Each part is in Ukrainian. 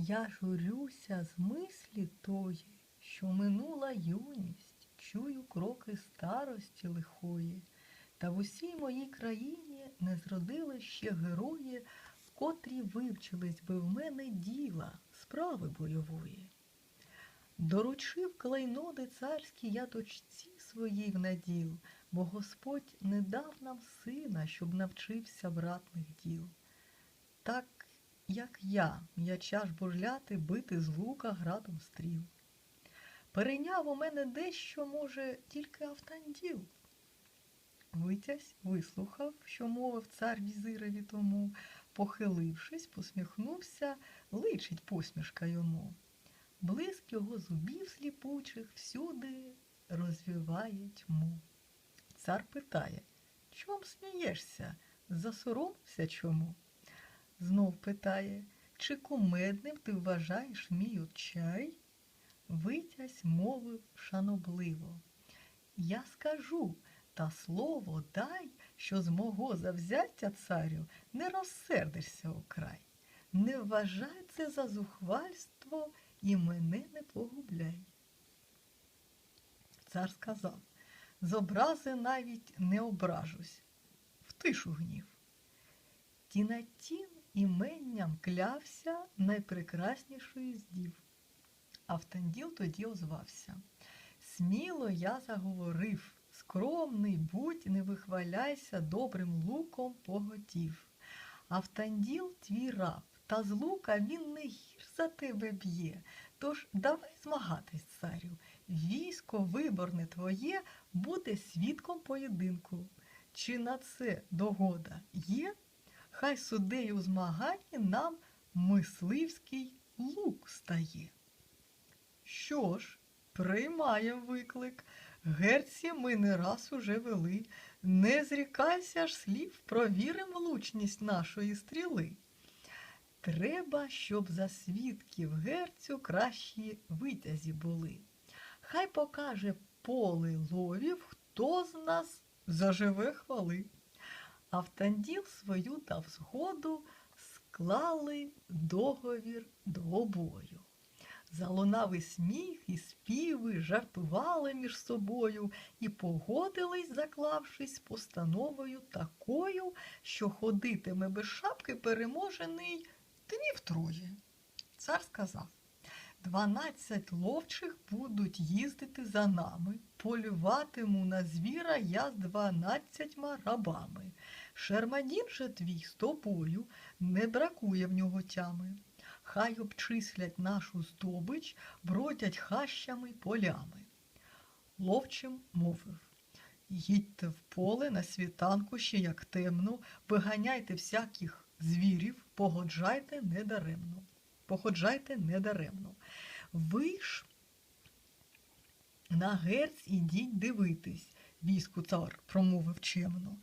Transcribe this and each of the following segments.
Я журюся з мислі тої, що минула юність, чую кроки старості лихої, та в усій моїй країні не зродили ще герої, котрі вивчились би в мене діла, справи бойової. Доручив клейноди царські я дочці своїй в наділ, бо Господь не дав нам сина, щоб навчився братних діл. Так, як я, м'яча ж бурляти, бити з лука градом стріл. Перейняв у мене дещо, може, тільки Автанділ. Витязь вислухав, що мовив цар візирові тому, похилившись, посміхнувся, личить посмішка йому. Блиск його зубів сліпучих всюди розвіває тьму. Цар питає, чом смієшся? Засоромився чому? Знов питає, чи кумедним ти вважаєш мій отчай? Витязь мовив шанобливо. Я скажу, та слово дай, що з мого завзяття царю не розсердишся окрай. Не вважай це за зухвальство і мене не погубляй. Цар сказав, з образи навіть не ображусь, втишу гнів. Тінатін іменням клявся найпрекраснішої з дів. Автанділ тоді озвався. Сміло я заговорив, скромний будь, не вихваляйся добрим луком поготів. Автанділ твій раб, та з лука він не гірш за тебе б'є. Тож давай змагатись, царю. Військо виборне твоє буде свідком поєдинку. Чи на це догода є? Хай суддею у змаганні нам мисливський лук стає. Що ж, приймаєм виклик. Герці ми не раз уже вели. Не зрікайся ж слів, провірим влучність нашої стріли. Треба, щоб за свідків герцю кращі витязі були. Хай покаже поле ловів, хто з нас заживе хвали. Автанділ свою дав згоду, склали договір до обою. Залунав сміх, і співи, жартували між собою і погодились, заклавшись постановою такою, що ходитиме без шапки переможений днів троє. Цар сказав Дванадцять ловчих будуть їздити за нами, полюватиму на звіра я з дванадцятьма рабами. Шермадін же твій з тобою не бракує в нього тями. Хай обчислять нашу здобич, бродять хащами полями. Ловчим мовив Їдьте в поле на світанку ще як темно, виганяйте всяких звірів, погоджайте недаремно. Походжайте недаремно. Ви ж на герць ідіть дивитись, війську цар промовив чемно.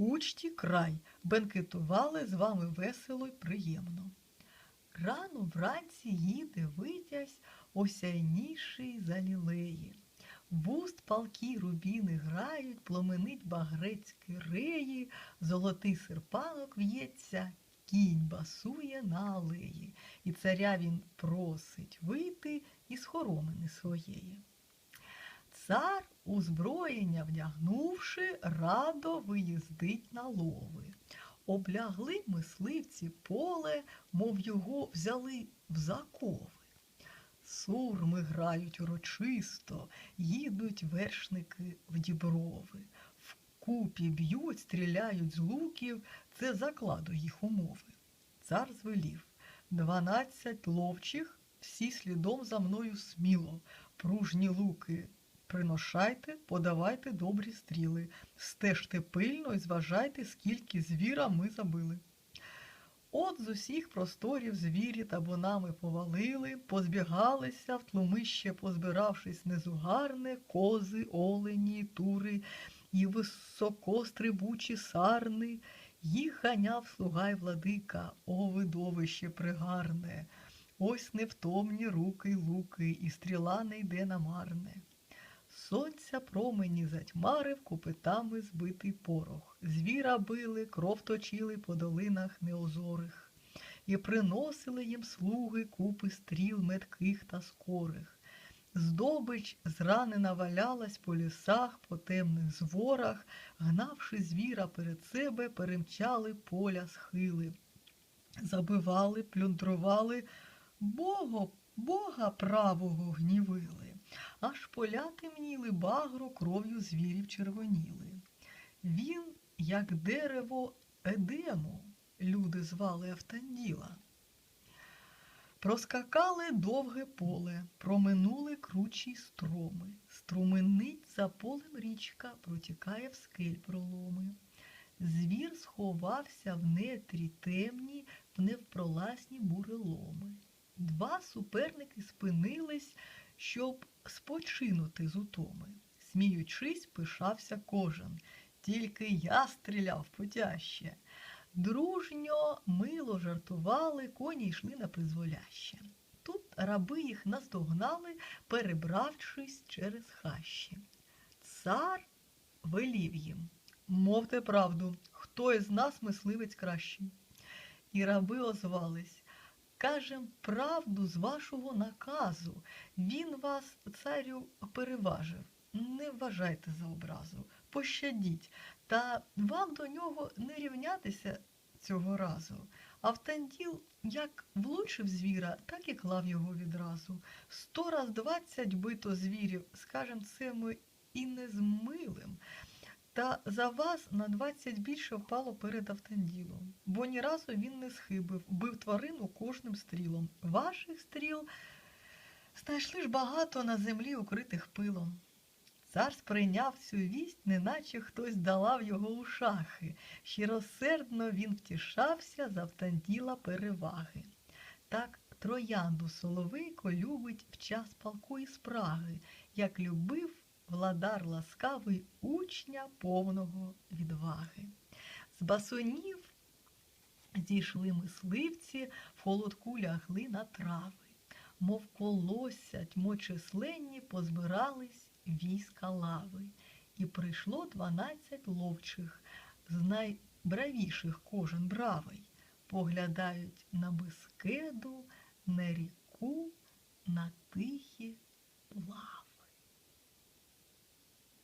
Учті край, бенкетували з вами весело й приємно. Рано вранці їде витязь осяйніший за лілеї. Вуст палки рубіни грають, пломенить багрецькі реї, золотий серпанок в'ється, кінь басує на алеї, і царя він просить вийти із хоромини своєї. Цар, узброєння вдягнувши, радо виїздить на лови. Облягли мисливці поле, мов його взяли в закови. Сурми грають урочисто, їдуть вершники в діброви. Вкупі б'ють, стріляють з луків, це закладу їх умови. Цар звелів дванадцять ловчих, всі слідом за мною сміло, пружні луки приношайте, подавайте добрі стріли, стежте пильно і зважайте, скільки звіра ми забили. От з усіх просторів звірі табунами повалили, позбігалися в тлумище, позбиравшись незугарне, кози, олені, тури і високострибучі сарни. Їх ганяв слуга й владика, о видовище пригарне. Ось невтомні руки й луки, і стріла не йде намарне. Сонця промені затьмарив копитами збитий порох. Звіра били, кров точили по долинах неозорих. і приносили їм слуги купи стріл метких та скорих. Здобич зранена валялась по лісах, по темних зворах, гнавши звіра перед себе, перемчали поля схили. Забивали, плюндрували, Бого, Бога правого гнівили, аж поля темніли, багро кров'ю звірів червоніли. Він, як дерево Едему, люди звали Автанділа. Проскакали довге поле, проминули кручі строми. Струменить за полем річка, протікає в скель проломи. Звір сховався в нетрі темні, в невпролазні буреломи. Два суперники спинились, щоб спочинути з утоми. Сміючись, пишався кожен, тільки я стріляв потяще. Дружньо, мило жартували, коні йшли на призволяще. Тут раби їх наздогнали, перебравшись через хащі. Цар велів їм, мовте правду, хто із нас мисливець кращий. І раби озвались. Кажем правду з вашого наказу. Він вас, царю, переважив. Не вважайте за образу, пощадіть, та вам до нього не рівнятися цього разу. Автанділ як влучив звіра, так і клав його відразу. Сто раз двадцять бито звірів, скажем, це ми і не змилим. Та за вас на двадцять більше впало перед Автанділом, бо ні разу він не схибив, бив тварину кожним стрілом. Ваших стріл знайшли ж багато на землі, укритих пилом. Цар сприйняв цю вість, неначе хтось далав його у шахи. Щиросердно він втішався з Автанділа переваги. Так троянду соловейко любить в час палкої спраги, як любив владар ласкавий учня повного відваги. З басунів зійшли мисливці, в холодку лягли на трави, мов колосся тьмочисленні позбирались війська лави, і прийшло дванадцять ловчих, з найбравіших кожен бравий, поглядають на безкеду, на ріку, на тихі лави.